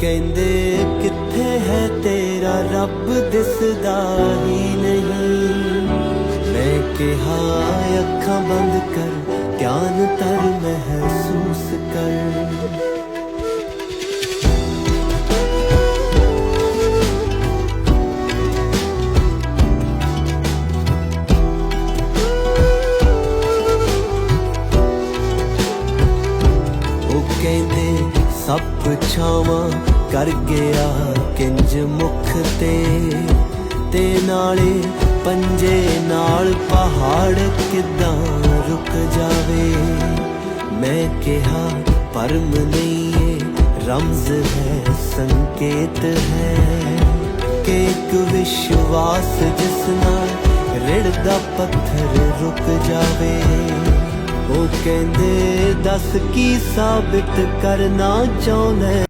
ਕਹਿੰਦੇ, ਕਿੱਥੇ ਹੈ ਤੇਰਾ ਰੱਬ? ਦਿਸਦਾ ਹੀ ਨਹੀਂ। ਮੈਂ ਕਿਹਾ, ਅੱਖਾਂ ਬੰਦ ਕਰ, ਧਿਆਨ ਤਰ ਮਹਿਸੂਸ ਕਰ। ਉਹ ਕਹਿੰਦੇ ਸੱਪ ਛਾਵਾਂ ਕਰ ਗਿਆ ਕਿੰਜ ਮੁਖ ਤੇ। ਤੇ ਨਾਲੇ ਪੰਜੇ ਨਾਲ ਪਹਾੜ ਕਿਦਾਂ ਰੁਕ ਜਾਵੇ। ਮੈਂ ਕਿਹਾ, ਪਰਮ ਨਹੀਂ ਇਹ ਰਮਜ਼ ਹੈ, ਸੰਕੇਤ ਹੈ। ਕਿ ਇੱਕ ਵਿਸ਼ਵਾਸ ਜਿਸ ਨਾਲ ਰਿੜਦਾ ਪੱਥਰ ਰੁਕ ਜਾਵੇ। ਕਹਿੰਦੇ ਦੱਸ ਕੀ ਸਾਬਿਤ ਕਰਨਾ ਚਾਹੁੰਦਾ